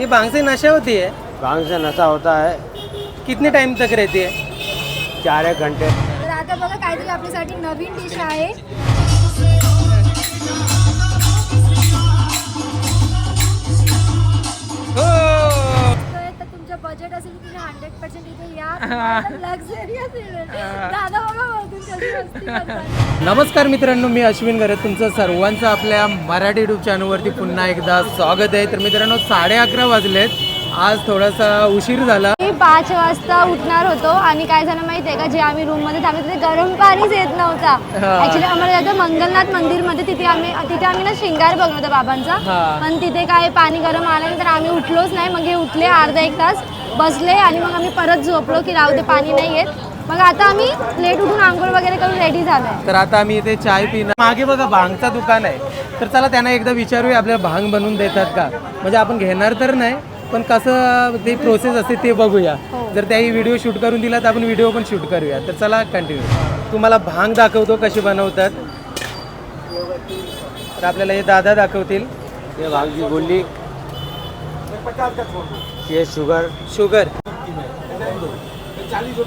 ये भांग से नशा होती है? भांग से नशा होता है। कितने टाइम तक रहती है? चार एक घंटे। तर आता बघा काहीतरी आपल्यासाठी नवीन डिश आहे. तर तर तुमचं बजेट असेल हंड्रेड पर्सेंट इथे या. लक्झरियस दादा बघा वरतून कशी मस्ती करतात. नमस्कार मित्रांनो मी अश्विन गरज तुमचं सर्वांचं आपल्या मराठी युट्यूब चॅनलवरती पुन्हा एकदा स्वागत आहे. तर मित्रांनो साडे अकरा वाजलेत. आज थोडासा उशीर झाला. मी पाच वाजता उठणार होतो आणि काय झालं माहिती आहे का? जे आम्ही रूममध्ये थांबलो तिथे गरम पाणीच येत नव्हता. हा. ऍक्च्युली आम्हाला जायचं मंगलनाथ मंदिरमध्ये तिथे आम्ही तिथे आम्ही ना शृंगार बघलो होता बाबांचा. हा. पण तिथे काय पाणी गरम आल्यानंतर आम्ही उठलोच नाही. मग हे उठले अर्धा एक तास बसले आणि मग आम्ही परत झोपलो की राहू दे पाणी नाही येत. मग आता आम्ही लेट उठून आंघोळ वगैरे करून रेडी झालोय. तर आता आम्ही इथे चाय पिणार. मागे बघा भांगचा दुकान आहे. तर चला त्यांना एकदा विचारूया आपल्याला भांग बनवून देतात का? म्हणजे आपण घेणार तर नाही पण कसं ते प्रोसेस असते ते बघूया. हो. जर त्याही व्हिडिओ शूट करून दिला तर आपण व्हिडिओ पण शूट करूया. तर चला कंटिन्यू तुम्हाला भांग दाखवतो कशी बनवतात. तर आपल्याला हे दादा दाखवतील. ये भांग की गोली ये शुगर शुगर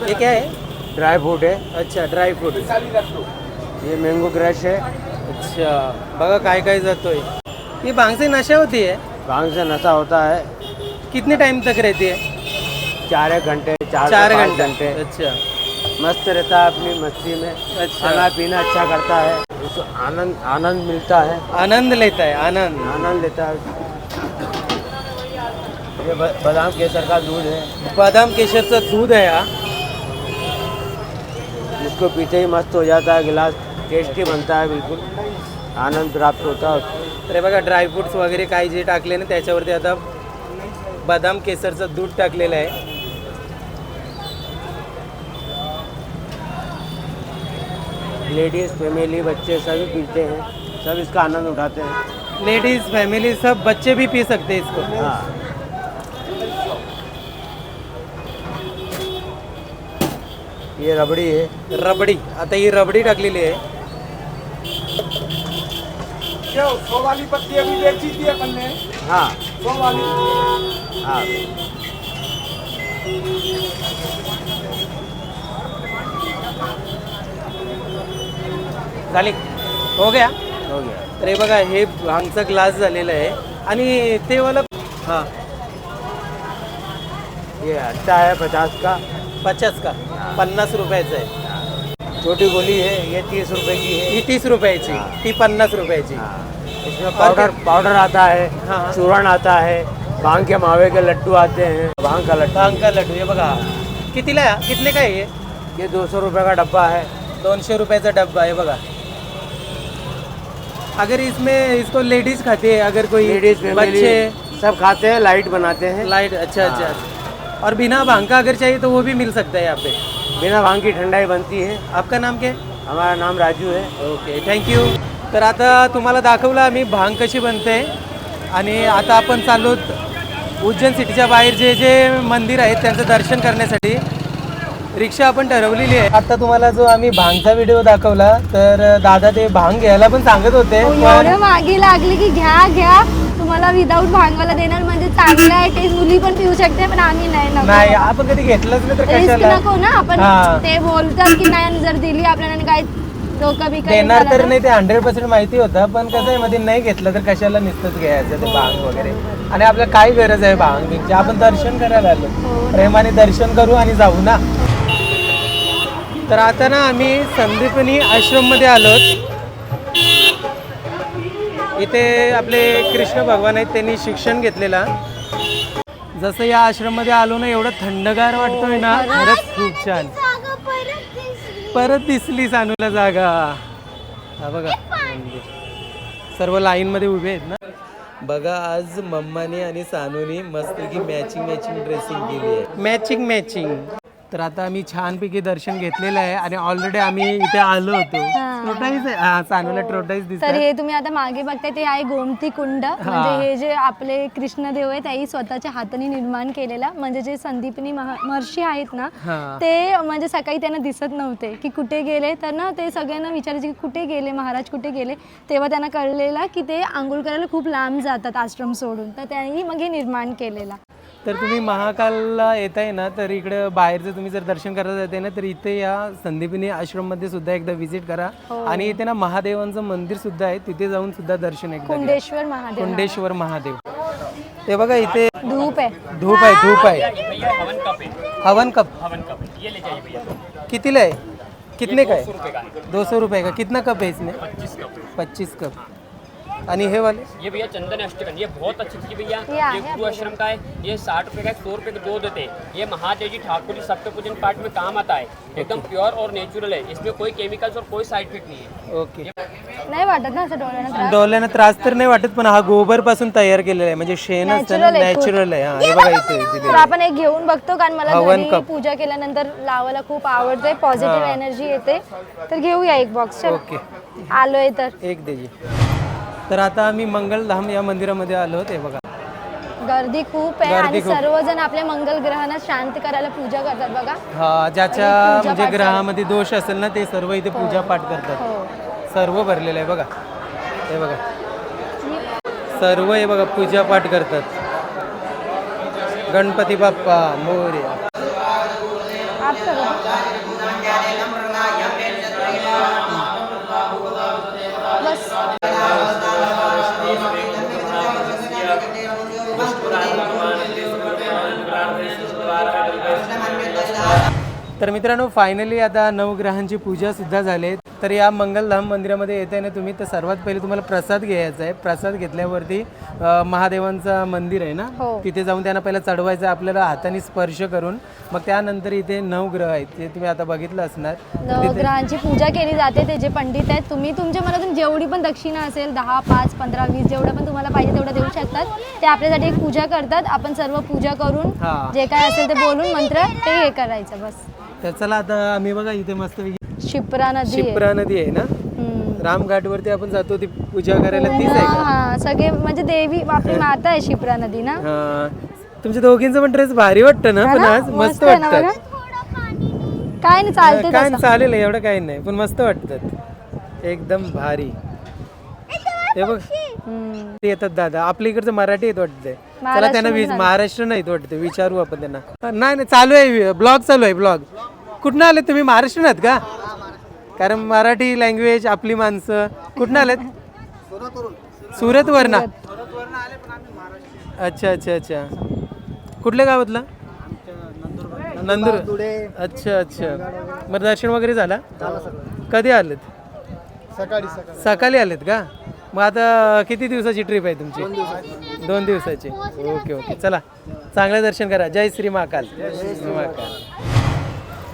हे काय? आहे ड्राई फ्रूट है अच्छा ड्राय फ्रूट ये मैंगो क्रश है अच्छा. बघा काय काय जातोय. ये भांग से नशा होती है भांग से नशा होता है कितने टाइम तक रहती है? चार एक घंटे चार, चार पाँच घंटे। अच्छा। मस्त रहता है अपनी मस्ती में। अच्छा। खाना पीना अच्छा करता है। उसको आनंद आनंद मिलता है। आनंद लेता है आनंद। आनंद लेता है। ये ब- बादाम केसर का दूध है। बदाम केशरचं दूध आहे हा। जिसको पीते ही मस्त हो जाता है गिलास टेस्टी बनता है बिल्कुल। आनंद प्राप्त होता है। उसको। तर हे बघा ड्रायफ्रुट्स वगैरे काय जे टाकले ना त्याच्यावरती आता बदाम केसरचं दूध टाकलेलं आहे. लेडीज़ फैमिली बच्चे सभी पीते हैं सब इसका आनंद उठाते हैं। लेडीज़ फैमिली सब बच्चे भी पी सकते हैं इसको। हाँ। ये रबड़ी है। रबडी आता ही रबडी टाकलेली आहे. सौ वाली पत्ती अभी बेची थी अपन ने? हाँ। सौ वाली। हाँ. झाली. हो गया? हो गया. तर हे बघा हे भांगचा ग्लास झालेला आहे. आणि ते वाला हां. ये अच्छा है पचास का? पचास का? पन्नास रुपयाचं आहे. छोटी गोली है ये तीस रुपए की है ही तीस रुपयाची. हां. ती पन्नास रुपयाची. हाँ. इसमें पाउडर पाउडर आता है हाँ। चूरण आता है भांग के मावे के लड्डू आते हैं। भांग का लड्डू। भांग का लड्डू हे बघा। कितीला आहे? कितने का आहे हे ये दो सौ रुपये का डब्बा है। दोनशे रुपयाचा डब्बा आहे बघा। अगर इसमें इसको लेडीज खाती है अगर कोई लेडीज बच्चे सब खाते हैं लाइट बनाते हैं। लाइट अच्छा अच्छा। और बिना भांग का अगर चाहिए तो वो भी मिल सकता है यहाँ पे। बिना भांग की ठंडाई बनती है। आपका नाम क्या है? हमारा नाम राजू है। ओके थँक्यू तर आता तुम्हाला दाखवलं आम्ही भांग कशी बनते आणि आता आपण चाललो उज्जैन सिटीच्या बाहेर जे जे मंदिर आहेत त्यांचं दर्शन करण्यासाठी रिक्षा आपण ठरवलेली आहे आता तुम्हाला जो आम्ही भांगचा व्हिडिओ दाखवला तर दादा ते भांग घ्यायला पण सांगत होते पण एवढं मागे लागली की घ्या घ्या तुम्हाला विदाऊट भांगवाला देणार म्हणजे चांगलं आहे टेस्ट मुली पण पिऊ शकते पण आम्ही नाही नको. नाही आपण कधी घेतलंच नाही तर रिस्क कशाला नको ना आपण हा. ते बोलतात की नाही जर दिली आपल्याला आणि काय बिकं देणार तर. नाही ते हंड्रेड पर्सेंट माहिती होतं पण कसं आहे मध्ये नाही घेतलं तर कशाला नुसतंच घ्यायचं ते भांग वगैरे? आणि आपल्याला काय गरज आहे भांग बिंगची? आपण दर्शन करायला आलो. हो. प्रेमाने दर्शन करू आणि जाऊ ना. तर आता ना आम्ही संदीपनी आश्रममध्ये आलोत. इथे आपले कृष्ण भगवान आहेत त्यांनी शिक्षण घेतलेला. जसं या आश्रममध्ये आलो ना एवढं थंडगार वाटतोय ना. खरंच खूप छान. परत दिसली सानूला जागा. हा बघा. मंदिर. सर्व लाईन मध्ये उभे आहेत ना? बघा आज मम्माने आणि सानूने मस्त की मॅचिंग मॅचिंग ड्रेसिंग केली आहे. मॅचिंग मॅचिंग तर आता आम्ही छानपैकी दर्शन घेतलेलं आहे आणि ऑलरेडी आम्ही इथे आलो होतो. ट्रोटाईज आहे. हा चांगला ट्रोटाईज तर हे तुम्ही आता मागे बघताय ते आहे गोमती कुंड. म्हणजे हे जे आपले कृष्णदेव आहेत त्याही स्वतःच्या हाताने निर्माण केलेला. म्हणजे जे संदीपनी महा- महर्षी आहेत ना हा. ते म्हणजे सकाळी त्यांना दिसत नव्हते की कुठे गेले. तर ना ते सगळ्यांना विचारायचे की कुठे गेले महाराज कुठे गेले? तेव्हा त्यांना कळलेलं की ते आंघोळ करायला खूप लांब जातात आश्रम सोडून. तर त्यांनी मग हे निर्माण केलेला. तर तुम्ही महाकालला येताय ना तर इकडे बाहेरचं तुम्ही जर दर्शन करायला जाते ना तर इथे या संदीपिनी आश्रममध्ये सुद्धा एकदा व्हिजिट करा. आणि इथे ना महादेवांचं मंदिर सुद्धा आहे तिथे जाऊन सुद्धा दर्शन एकदा घ्या. कुंडेश्वर महादेव. कुंडेश्वर महादेव. ते बघा इथे धूप आहे. धूप आहे धूप आहे. हवन कप. कितीला आहे? कितने का है दो सौ रुपये का? कितना कप है इसमें? पच्चीस कप. आणि हे वाले। ये भैया चंदन अष्टकन ये बहुत अच्छी चीज़ भैया। ये गुरु आश्रम का है ये साठ रुपए का सौ रुपए के दो देते ये महादेव जी ठाकुर जी सप्त पूजन पाठ में काम आता है। एकदम प्योर और नेचुरल है। इसमें कोई केमिकल्स और कोई साइड इफ़ेक्ट नहीं है। ओके नाही वाटत ना असं डोळ्यानं त्रास? डोल्यानं त्रास तर नाही वाटत पण हा गोबर पासून तयार केलेला आहे. म्हणजे शेण असतं. नॅचरल आहे हा हे बघा इथे तर दिलेलं आपण एक घेऊन बघतो कारण मला हवन घरी cup. पूजा केल्यानंतर लावायला खूप आवडते. पॉझिटिव्ह एनर्जी येते. तर घेऊया एक बॉक्स ओके आलोय तर. एक देजी तर आता आम्ही मंगलधाम या मंदिरामध्ये आलो ते बघा. गर्दी खूप आहे गर्दी आणि खूप. सर्वजण आपल्या मंगल ग्रहांना शांत करायला पूजा करतात बघा. हा ज्याच्या आणि पूजा म्हणजे पाठ ग्रहामध्ये दोष असेल ना ते सर्व इथे पूजा पाठ करतात. हो. सर्व भरलेलं आहे बघा. हे बघा. सर्व हे बघा पूजा पाठ करतात. गणपती बाप्पा मोर्या. तर मित्रांनो फायनली आता नवग्रहांची पूजा सुद्धा झाली तर या मंगलधाम मंदिरामध्ये येते ना तुम्ही तर सर्वात पहिले तुम्हाला प्रसाद घ्यायचा आहे. प्रसाद घेतल्यावरती महादेवांचं मंदिर आहे ना? हो. तिथे जाऊन त्यांना पहिला चढवायचं आहे आपल्याला हाताने स्पर्श करून मग त्यानंतर इथे नवग्रह आहेत ते तुम्ही आता बघितलं असणार. नवग्रहांची पूजा केली जाते ते जे पंडित आहेत तुम्ही तुमच्या मनातून जेवढी पण दक्षिणा असेल दहा पाच पंधरा वीस जेवढं पण तुम्हाला पाहिजे तेवढं देऊ शकतात. ते आपल्यासाठी एक पूजा करतात. आपण सर्व पूजा करून जे काय असेल ते बोलून मंत्र ते हे करायचं बस. तर चला आता आम्ही बघा इथे मस्त शिप्रा नदी आहे. शिप्रा नदी आहे ना? हम्म. रामघाटवरती आपण जातो ती पूजा करायला तीच आहे का? हा सगळे म्हणजे देवी आपली माता आहे शिप्रा नदी ना? हा. तुमच्या दोघींचं पण ड्रेस भारी वाटतं ना? हा पण ना? आज मस्त आहे ना वाटतात बघा. काय नाही चालते काय तसं. चालेल एवढं काही नाही पण मस्त वाटतात एकदम भारी. हे बघ. हम्म. ते येतात दादा. आपल्या इकडचं मराठी येत वाटतंय. चला त्यांना महाराष्ट्र नाही. येत वाटतं विचारू आपण त्यांना. नाही नाही चालू आहे ब्लॉग चालू आहे ब्लॉग. कुठनं आले तुम्ही? महाराष्ट्र आहात का? कारण मराठी लँग्वेज आपली माणसं. कुठनं आलेत? सुरत वरना अच्छा अच्छा अच्छा. कुठल्या गावातला नंदुर अच्छा अच्छा. मग दर्शन वगैरे झाला? कधी आलेत? सकाळी सकाळी. आलेत का? मग आता किती दिवसाची ट्रिप आहे तुमची? दोन दिवसाची. Okay okay. चला चांगलं दर्शन करा. जय श्री महाकाल. श्री महाकाल.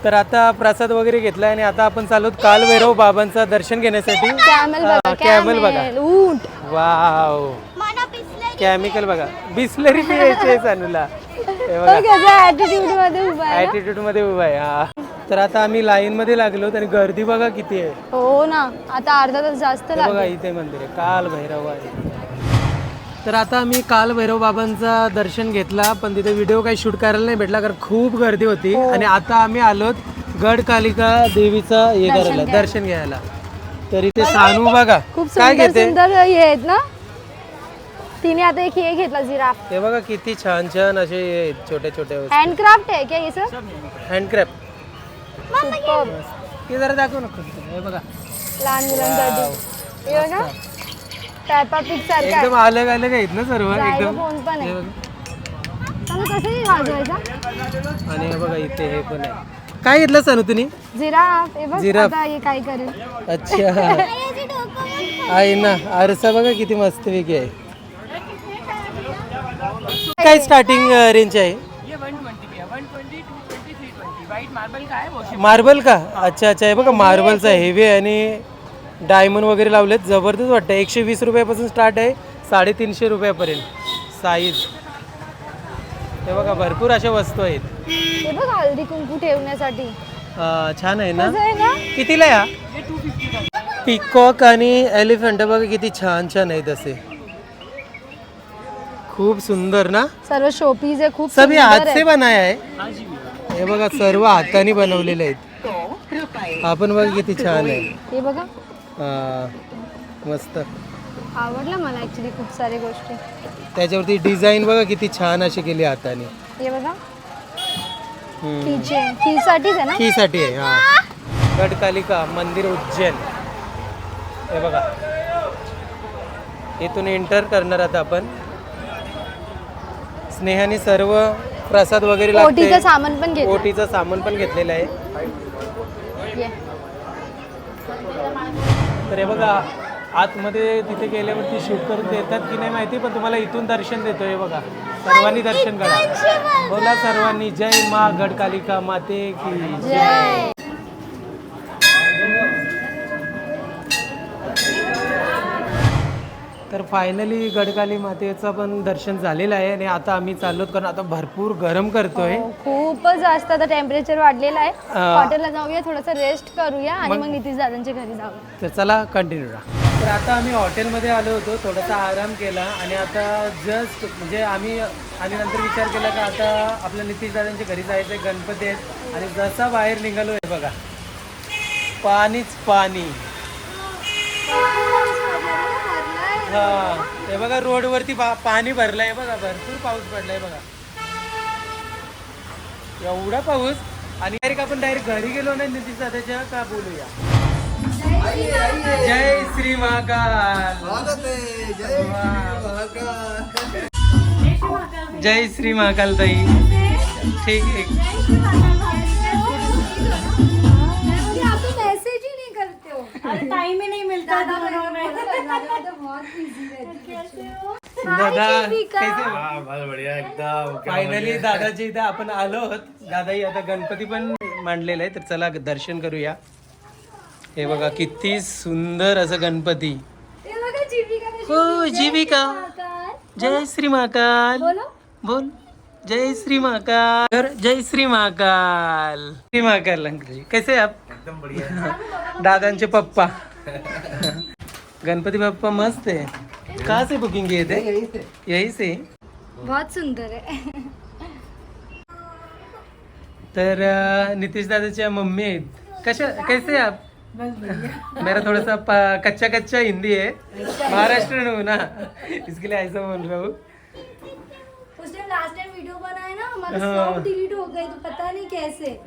तर आता प्रसाद वगैरे घेतला आणि आता आपण चालू काल भैरव बाबांचं दर्शन घेण्यासाठी. कॅमल बघा कॅमल बघा. कॅमल ऊंट. वाव केमिकल बघा. बिस्लरी पियायची सानूला. बघा. ऍटिट्यूडमध्ये उभा आहे हा. तर आता आम्ही लाईन मध्ये लागलो आणि गर्दी बघा किती आहे. हो ना आता अर्धा तास जास्त बघा इथे मंदिर आहे. काल भैरव आहे. तर आता आम्ही काल भैरव बाबांचा दर्शन घेतला पण तिथे व्हिडिओ काही शूट करायला नाही भेटला कारण खूप गर्दी होती. हो. आणि आता आम्ही आलोत गड कालिका देवीचा हे करायला दर्शन घ्यायला. तर इथे सानू बघा खूप काय सुंदर घेते? सुंदर हे आहेत ना? तिने आता एक हे घेतला जिराफ. हे बघा किती छान छान असे हे आहेत, छोटे छोटे हँडक्राफ्ट आहे क्या हे सर हँडक्राफ्ट ते जरा दाखव ना हे बघा. लहान मुलांसाठी. हे बघा. पॅपा पिक सारखा एकदम अलग अलग आहेत ना सर्व? एकदम फोन पण हे आहे बघा. चालू कसं वाजवायचा आणि हे बघा इथे हे पण आहे. काय घेतलं सानू तुम्ही जिराफ. हे बघ जिराफ. आता हे काय करेल. अच्छा. आहे ना. आरसा बघा किती मस्त वेगळी आहे. काय स्टार्टिंग रेंज आहे? मार्बल का अच्छा अच्छा. हे बघा मार्बलचा हेवी आहे आणि डायमंड वगैरे लावलेत. जबरदस्त वाटतं एकशे वीस रुपयापासून स्टार्ट आहे. साडेतीनशे रुपयापर्यंत. साईज हे बघा भरपूर अशा वस्तू आहेत. हे बघ हळदी कुंकू ठेवण्यासाठी. अं, छान आहे ना? कसं आहे ना? कितीला या? पिकॉक आणि एलिफंट बघा किती छान छान आहेत असे. खूप सुंदर ना? सर्व शोपीस आहे खूप सभी सुंदर हात आहे. से बनाय आहे. हे बघा सर्व हाताने बनवलेले आहेत. आपण बघा किती छान आहे. हे बघा. हा, मस्त. आवडलं मला ऍक्च्युली खूप साऱ्या गोष्टी. त्याच्यावरती डिझाईन बघा किती छान अशी केली हाताने. हे बघा. हम्म. कीचे कीसाठीच आहे ना? साठी आहे हा. गडकालिका मंदिर उज्जैन. हे बघा. इथून एंटर करणार आता आपण. स्नेहाने सर्व प्रसाद वगैरे ओटीचं सामान पण ओटीचं सामान पण घेतलेलं आहे. तर हे बघा आतमध्ये तिथे गेल्यावरती शूट करून देतात की नाही माहिती पण तुम्हाला इथून दर्शन देतो हे बघा. सर्वांनी दर्शन करा. बोला सर्वांनी जय मा गडकालिका माते की जय. तर फायनली गडकाली मातेचं पण दर्शन झालेलं आहे आणि आता आम्ही चाललो कारण आता भरपूर गरम करतोय. हो, खूपच जास्त आता टेम्परेचर वाढलेलं आहे. हॉटेलला जाऊया थोडंसं रेस्ट करूया आणि मग नितीश दादांच्या घरी जाऊया. तर चला कंटिन्यू राहा. तर आता आम्ही हॉटेलमध्ये आलो होतो थोडासा आराम केला आणि आता जस्ट म्हणजे आम्ही आणि नंतर विचार केला का आता आपल्या नितीश दादांच्या घरी जायचं आहे गणपती आहेत आणि जसा बाहेर निघालो आहे बघा. पाणीच पाणी. हा हे बघा रोडवरती पा- पाणी भरलंय बघा भरपूर पाऊस पडलाय बघा. एवढा पाऊस आणि डायरेक्ट आपण डायरेक्ट घरी गेलो नाही नितीश दादाच्या का बोलूया? जय श्री महाकाल. जय श्री महाकाल ताई. ठीक आहे. दादा फायनली दादाच्या इथं आपण आलो आहोत. दादाही आता गणपती पण मांडलेला आहे तर चला दर्शन करूया. हे बघा किती सुंदर असं गणपती. हो जीविका जय श्री महाकाल बोल. जय श्री महाकाल जय श्री महाकाल श्री महाकाल अंकल जी कैसे आप? एकदम बढ़िया. दादांचे पप्पा. गणपती बाप्पा मस्त है कहाँ से बुकिंग किए थे यही से बहुत सुंदर आहे. तर अ, नितीश दादाच्या मम्मी आहेत. कशा कैसे आप? मेरा थोड़ा सा प- कच्चा कच्चा हिंदी है महाराष्ट्र हूँ ना. इसके लिए ऐसा बोल रहा हूँ. उस टाइम लास्ट टाइम वीडियो हमारा हाँ। सब डिलीट हो गई तो पता नहीं कैसे।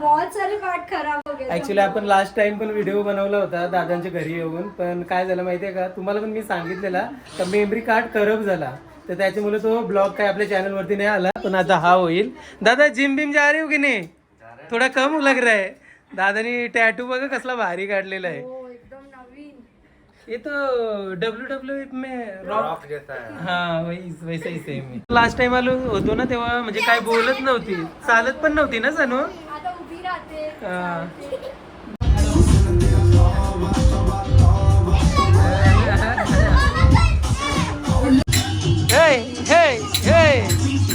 बहुत सारे पार्ट खराब हो गए ऍक्च्युली आपण लास्ट टाइम पण व्हिडिओ बनवला होता दादांच्या घरी येऊन. पण काय झालं माहितीये का? तुम्हाला पण मी सांगितलेला का मेमरी कार्ड खराब झाला. तर त्याच्यामुळे तो ब्लॉग काय आपल्या चॅनल वरती नाही आला पण आता हा होईल. दादा जिम बिम जा रही हो की नाही? थोडा कम लग रहा है. दादानी टॅटू बघा कसला भारी काढलेला आहे. ये तो डब्ल्यू डब्ल्यू में रॉक जैसा है। हाँ वही वैसा ही सेम है। लास्ट टाइम आलो होतो ना तेव्हा म्हणजे काय बोलत नव्हती. चालत पण नव्हती ना सनू? आता उभी राहते. हा.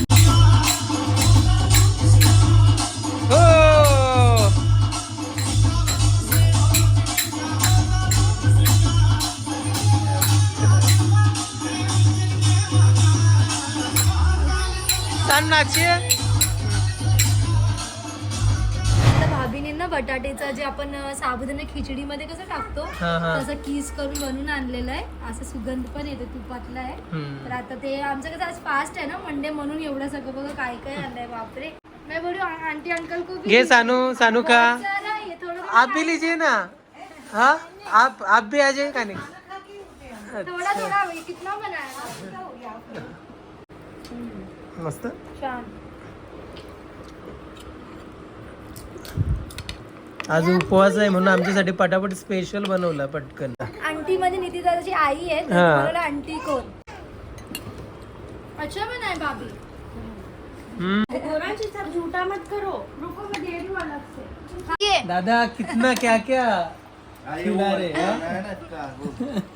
छान भाभीने ना बटाटेचं जे आपण साबुदाणा खिचडीमध्ये कसं टाकतो हा, हा. तसं कीस करून बनवून आणलेलं आहे. असं सुगंध पण येतो तुपातला आहे. हम्म. तर आता ते आमचं कसं आज फास्ट आहे ना मंडे म्हणून एवढं सगळं बघा काय काय आणलंय बापरे. मैं बोलू आंटी अंकल को भी घे सानू सानू का थोड़ा आप भी लीजिए ना. हाँ? आप आप भी आ जाइए नहीं थोड़ा थोड़ा कितना बनाया? मस्त? आज उपवास आहे म्हणून आमच्यासाठी पटापट स्पेशल बनवला पटकन. आंटी मध्ये निधी दादाची आई आहे तर हा. आंटी कोण? अच्छा बनाए भाभी झूठा मत करो. रुको मैं दे रही हूँ अलग से ये. दादा कितना क्या क्या खिला रे हाँ?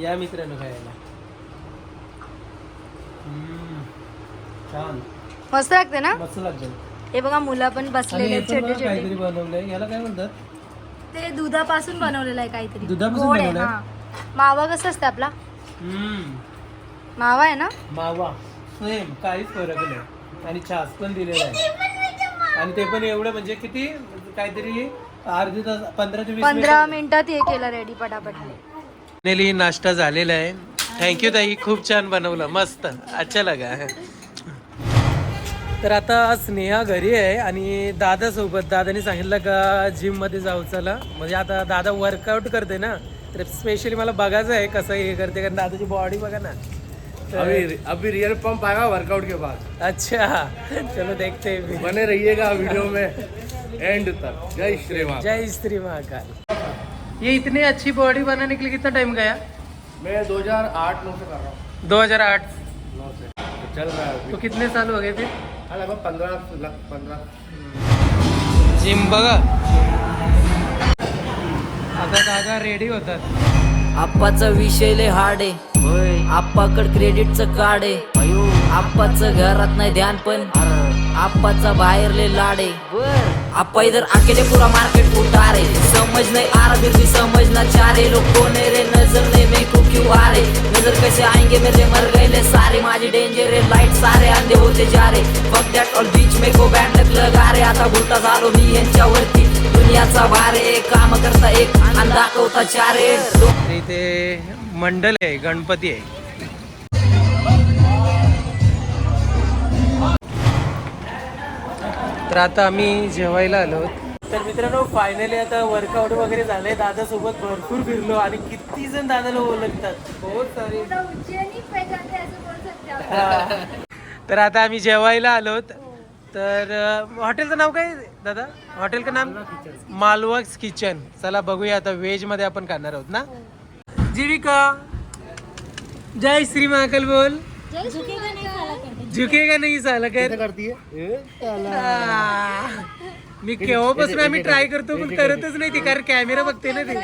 या मित्रांनो खायला. छान. मस्त लागते ना? मस्त लागतं. हे बघा मुलं पण बसलेले छोटे छोटे बनवलंय. याला काय म्हणतात? ते दुधापासून बनवलेलं आहे काहीतरी. दुधापासून गोड आहे, बनवलंय? हा. मावा कसं असतं आपला? हम्म. मावा आहे ना? मावा. सेम काहीच फरक नाही. आणि छास पण दिलेला आहे. आणि ते पण एवढं म्हणजे किती? काहीतरी अर्धी तास पंधरा ते वीस पंधरा मिनिटात हे केलं रेडी पटापट. नाश्ता झालेला आहे. थँक्यू ताई. खूप छान बनवलं. मस्त. अच्छा लगा. तर आता स्नेहा घरी आहे आणि दादा सोबत दादाने सांगितलं का जिममध्ये जाऊ चला. म्हणजे आता दादा वर्कआउट करते ना तर स्पेशली मला बघायचं आहे कसं हे करते कारण दादाची बॉडी बघा ना. अभी अभी रियल पंप आएगा वर्कआउट के बाद. अच्छा. चलो देखते हैं। बने रहिएगा वीडियो में. एंड तक. जय श्री जय श्री महाकाल. ये इतनी अच्छी बॉडी बनाने के लिए कितना टाइम गया? मैं 2008 नौ से कर रहा हूँ। 2008 नौ से। तो चल रहा है अभी। तो कितने साल हो गए फिर? हाँ, लगभग पंद्रह पंद्रह। जिम बघा। आता दादा रेडी होतात. आप्पाचा विषय लय हार्ड आहे. आप्पाकड क्रेडिटचं कार्ड आहे. आप्पाचं घरात नाही ध्यान पण. आप्पाचा बाहेर लय लाड आहे. आप्पा इधर अकेले पूरा मार्केट उतार रहे समझ नहीं आ रहा फिर भी समझना चाह रहे लोग कौन है रे? नजर नहीं मेरे को क्यों आ रहे नजर कैसे आएंगे मेरे? मर गए ले सारे. माझे डेंजर है लाइट सारे अंधे होते जा रहे फक दॅट ऑल बीच में को बँड लगा रे आता भुलता झालो मी यांच्यावरती. दुनियाचा भार आहे काम करता एक. आणि दाखवता चार. इथे मंडल आहे गणपती आहे. तर आता आम्ही जेवायला आलो. तर मित्रांनो फायनली आता वर्कआउट वगैरे झालंय. दादा सोबत भरपूर फिरलो आणि किती जण दादाला ओळखतात. बहुत सारे. हा. तर आता आम्ही जेवायला आलोत तर हॉटेलचं नाव काय दादा? हॉटेल का नाम? मालवक्स किचन. चला बघूया आता व्हेजमध्ये आपण खाणार आहोत ना? जीविका जय श्री महाकाल बोल. झुकेगा नाही साला कर करती है. आ, मी केव्हापासून आम्ही ट्राय करतो पण करतच नाही ती कारण कॅमेरा बघते ना ते.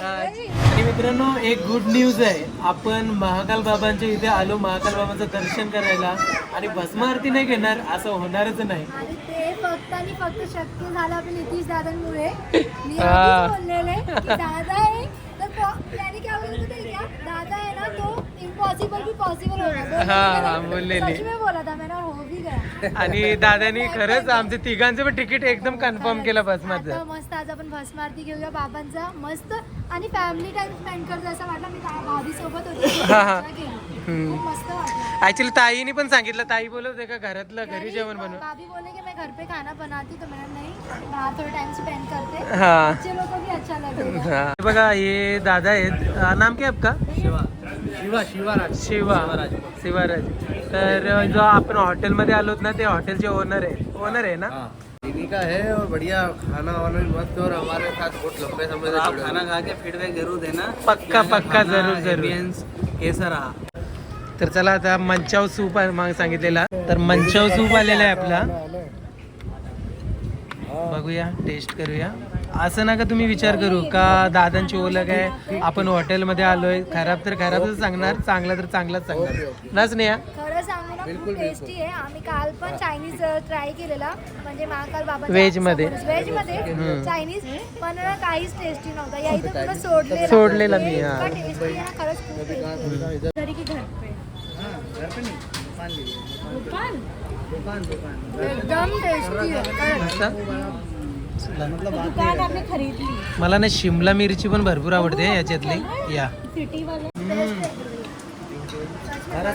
आणि मित्रांनो एक गुड न्यूज आहे. आपण महाकाल बाबांच्या इथे आलो महाकाल बाबांचं दर्शन करायला. आणि भस्म आरती नाही घेणार असं होणारच नाही. ते फक्त आणि फक्त शक्य झालं नितीश दादांमुळे. मी. आधीच बोललेले की दादा आहे तर पॉ- त्याने काय बोलत होते क्या दादा ना भी पॉसिबल होगा हा, हा, बोललेले. सच में बोला था मैंने हो भी गया. आणि दादानी खरंच आमचे तिघांचं पण तिकीट एकदम कन्फर्म केलं भस्माचं आता मस्त आज आपण भस्म आरती घेऊया. बाबांचा मस्त आणि फॅमिली टाइम स्पेंड करतो असं वाटलं मी भाभी सोबत होती? मस्त ताईने पण सांगितलं ताई बोलवते का घरातलं? घरी जेवण बनव. भाभी बोले कि मैं घर पे खाना बनाती तो मैंने नहीं बाहर थोड़ा टाइम स्पेंड करते. हा। बच्चे लोग को भी अच्छा लगेगा। हा. बघा हे दादा आहेत. नाम काय आपका? शिवा. शिवाराज. शिवा. शिवाराज. तर जो आपण हॉटेलमध्ये आलोत ना ते हॉटेलचे ओनर आहे. ओनर आहे ना? दीदी का है और बढ़िया खाना वाना भी मस्त और हमारे साथ बहुत लंबे समय से आप खाना खा के फीडबैक जरूर देना। पक्का पक्का जरूर जरूर। कैसा रहा? तर चला आता मंचाव सूप आहे मग सांगितलेला. तर मंचाव सूप आलेला आहे आपला. बघूया टेस्ट करूया. असं नका तुम्ही विचार करू का दादांची ओळख आहे? आपण हॉटेलमध्ये आलोय. खराब तर खराबच सांगणार चांगला तर चांगलाच सांगणार. नाच नाही खरं सांगू ना खूप टेस्टी आहे. आम्ही काल पण चायनीज ट्राय केलेला. म्हणजे महाकाल बाबा मध्ये. व्हेजमध्ये. चायनीज पण ना काहीच टेस्टी नव्हता. या इथं तुला सोडलेला. सोडलेला मी, हा. टेस्टी आहे ना खरंच खूप. घरी की घर पे. दुकान? एकदम टेस्टी आहे. मला ना शिमला मिरची पण भरपूर आवडते याच्यातली. या.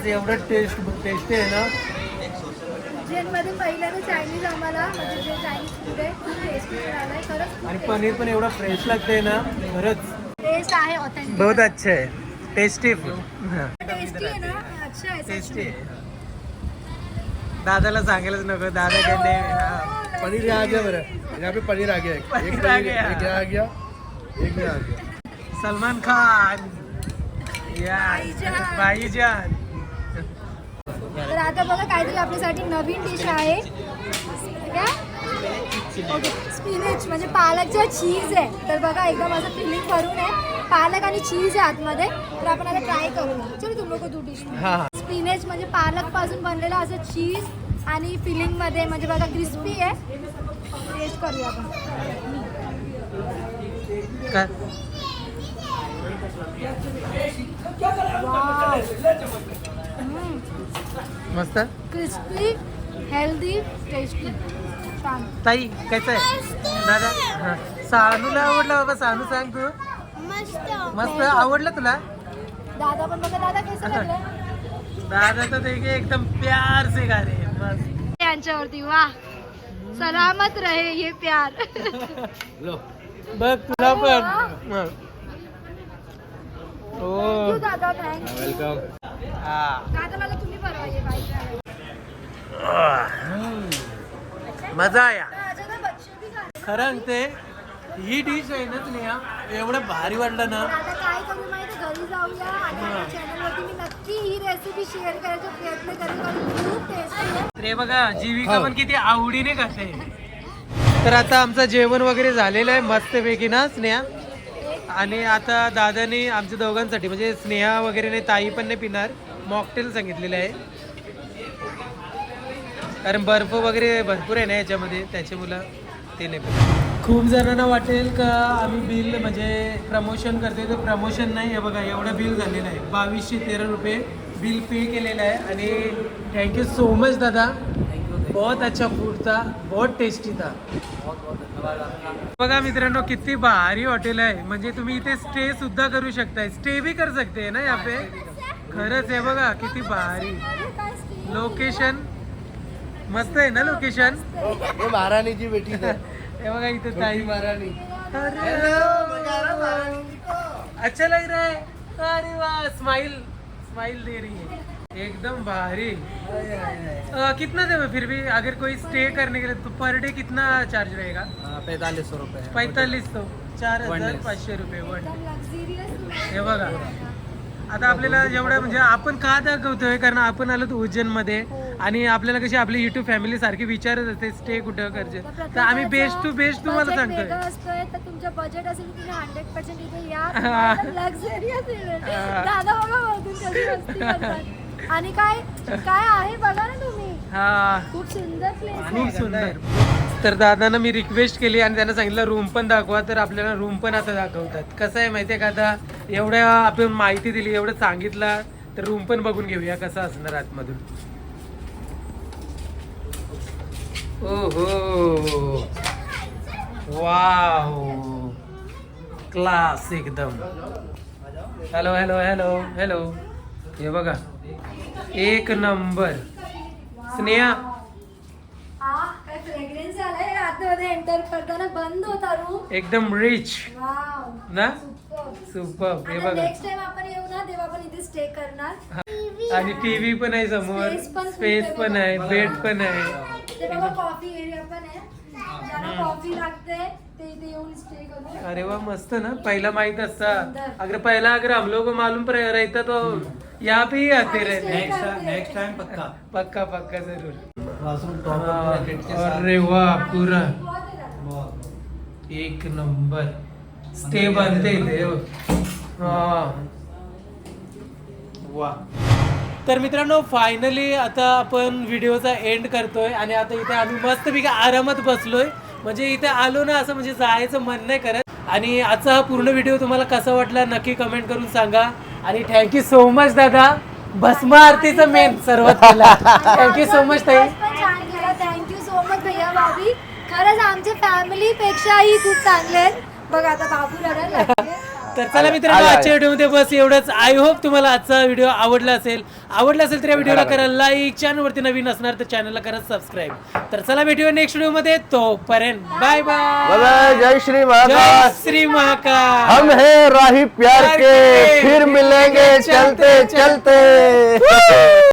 एवढं टेस्ट टेस्ट आहे ना? आणि पनीर पण एवढं फ्रेश लागते ना खरंच. आहे बहुत अच्छा आहे. टेस्टी टेस्टी दादाला सांगायलाच नको दादा पनीर यहाँ आ गया मेरा। यहाँ पे पनीर आ गया एक। पनीर आ गया। एक यहाँ आ गया एक यहाँ आ गया। सलमान खान। या भाईजान तर आता बघा काहीतरी आपल्यासाठी नवीन डिश आहे. काय? ओके स्पिनेच म्हणजे पालकचा चीज आहे. तर बघा एकदम असं फिलिंग करून आहे. पालक आणि चीज आहे आतमध्ये. तर आपण आता ट्राय करूया. चलो तुम लोग को दो डिश स्पिनेच म्हणजे पालकपासून बनलेलं असं चीज आणि फिलिंगमध्ये म्हणजे बघा क्रिस्पी आहे. टेस्ट करूया आपण. काय? मस्त? क्रिस्पी हेल्दी टेस्टी ताई कसं आहे. दादा हा. सानूला आवडला बाबा सानू सांग तू. मस्त. आवडलं तुला? दादा पण बघा दादा कसं लागलं दादा तर देखील एकदम प्यार से गा रहे हैं. मस्त यांच्यावरती वा. सलामत रहे ये प्यार. बघ तुला पण. दादा थँक्स वेलकम हा. दादा मला तुम्ही मजा आया. बच्चे भी खा खरं ते. ही डिश आहे ना तुला एवढं भारी वाटलं ना. आता काय करू माहिती? घरी जाऊया आणि आपल्या चॅनलवरती मी नक्की ही रेसिपी शेअर करायचा प्रयत्न करेन कारण खूप टेस्टी आहे. ते बघा जीविका पण किती आवडीने खाते तर आता आमचं जेवण वगैरे झालेलं आहे मस्तपैकी ना स्नेहा? आणि आता दादाने आमच्या दोघांसाठी म्हणजे स्नेहा वगैरे नाही ताई पण नाही पिणार मॉकटेल सांगितलेलं आहे. कारण बर्फ वगैरे भरपूर आहे ना याच्यामध्ये त्याच्यामुळं ते नाही पिणार. खूप जणांना वाटेल का आम्ही बिल म्हणजे प्रमोशन करते तर प्रमोशन नाही आहे बघा एवढं बिल झालेलं आहे. बावीसशे तेरा रुपये बिल पे केलेलं आहे. आणि थँक्यू सो मच दादा. बहुत अच्छा फूड था बहुत टेस्टी था. बघा मित्रांनो किती भारी हॉटेल आहे. म्हणजे तुम्ही इथे स्टे सुद्धा करू शकताय. स्टे भी कर सकते ना या पे? खरंच आहे बघा किती भारी. लोकेशन मस्त आहे ना लोकेशन महाराणीची महारानी बेटी है हे बघा इथे ताई महारानी अच्छा लग रहा है. अरे वाह स्माइल स्माइल दे रही है. एकदम भारी. कितना दे फिर भी? अगर कोई स्टे करने के लिए तो पर डे कितना चार्ज रहेगा? पैतालीस सौ रुपए पैतालीस सौ. चार हजार पाचशे रुपये वन हे बघा. आता आपल्याला जेवढं म्हणजे आपण का दाखवतोय? कारण आपण आलो उज्जैनमध्ये आणि आपल्याला कशी आपली युट्यूब फॅमिली सारखी विचारत असते स्टे कुठं करते तर आम्ही बेस्ट टू बेस्ट तुम्हाला वेगळं सांगतोय. असतोय तर तुमचं बजेट असेल तुम्ही हंड्रेड पर्सेंट इथे या लक्झरियस दादा बघा बघून कशी मस्ती करतात. आणि काय काय आहे बघा ना तुम्ही. हा. खूप सुंदर प्लेस खूप सुंदर. तर दादांना मी रिक्वेस्ट केली आणि त्यांना सांगितलं रूम पण दाखवा. तर आपल्याला रूम पण आता दाखवतात. कसं आहे माहितीये का आता? एवढ्या आपण माहिती दिली एवढं सांगितलं तर रूम पण बघून घेऊया कसं असणार आतमधून. ओहो. वाव. क्लास एकदम. हॅलो हॅलो हॅलो हॅलो हे बघा. एक नंबर स्नेहा. काय फ्रेग्रन्स आलाय? आतमध्ये एंटर करताना बंद होता रूम एकदम रिच ना? सुपर हे बघा. नेक्स्ट टाइम आपण येऊ ना तेव्हा आपण इथे स्टे करणार. आणि टीव्ही पण आहे समोर. स्पेस पण. आहे. बेड पण आहे. ते बघा कॉफी एरिया पण आहे ज्यांना कॉफी लागते ते इथे येऊन स्टे करू। अरे वा मस्त ना? पहिला माहीत असता। अगर पहला अगर हम लोग को मालूम पर रहता तो यहाँ पे ही आते रहते। नेक्स्ट टाइम पक्का। पक्का पक्का जरूर। अरे वाह पूरा। एक नंबर। स्टे बनते इथे हा। वा तर मित्रांनो फायनली आता आपण व्हिडिओचा एंड करतोय आणि आता इथे आम्ही मस्तपैकी आरामात बसलोय. म्हणजे इथे आलो ना असं म्हणजे जायचं मन नाही करत. आणि आजचा हा पूर्ण व्हिडिओ तुम्हाला कसा वाटला नक्की कमेंट करून सांगा. आणि थँक्यू सो मच दादा. भस्म आरतीचं मेन सर्वात पहिला थँक्यू सो मच ताई. थँक्यू सो मच भैया भाभी. खरंच आमच्या फॅमिली पेक्षाही खूप चांगले आहेत. बघा आता बाबू रडायला लागले. तर चला मित्रांनो आजच्या व्हिडिओमध्ये बस एवढंच. आय होप तुम्हाला आजचा व्हिडिओ आवडला असेल. आवडला असेल तर या व्हिडिओला करा लाईक चॅनलवरती नवीन असणार तर चॅनलला करा सबस्क्राईब तर चला भेटूया नेक्स्ट व्हिडिओमध्ये तोपर्यंत बाय बाय बाय जय श्री जय महाकाल श्री महाकाल. हम है राही प्यार के, फिर मिलेंगे चलते चलते